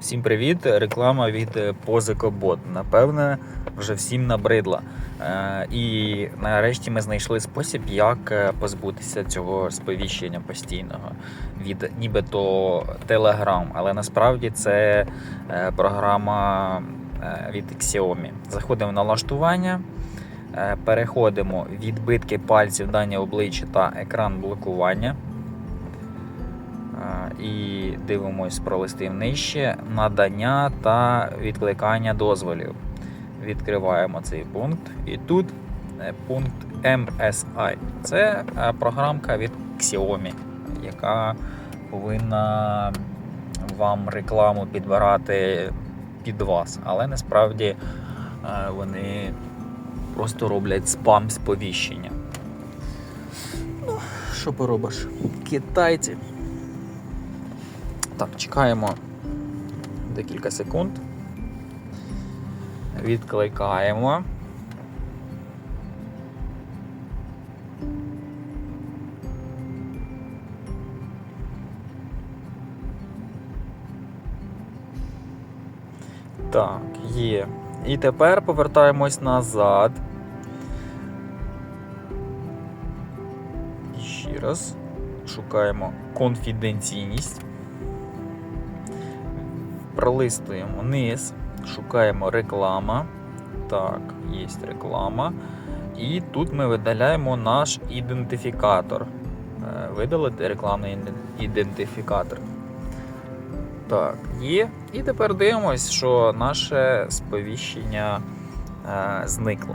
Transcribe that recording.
Всім привіт! Реклама від Позикобот. Напевне, вже всім набридла. Е, І нарешті ми знайшли спосіб, як е, позбутися цього сповіщення постійного від нібито Telegram. Але насправді це е, програма е, від Xiaomi. Заходимо в налаштування, е, переходимо відбитки пальців, дані обличчя та екран блокування. І дивимось пролистив нижче надання та відкликання дозволів. Відкриваємо цей пункт. І тут е, пункт MSI. Це е, програмка від Xiaomi, яка повинна вам рекламу підбирати під вас. Але насправді е, вони просто роблять спам сповіщення. Ну, що поробиш? Китайці. Так, чекаємо декілька секунд. Відкликаємо. Так, є. І тепер повертаємось назад. І ще раз. Шукаємо конфіденційність пролистуємо низ, шукаємо реклама. Так, є реклама. І тут ми видаляємо наш ідентифікатор. Е, Видалити рекламний ідентифікатор. Так, є. І тепер дивимось, що наше сповіщення е, зникло.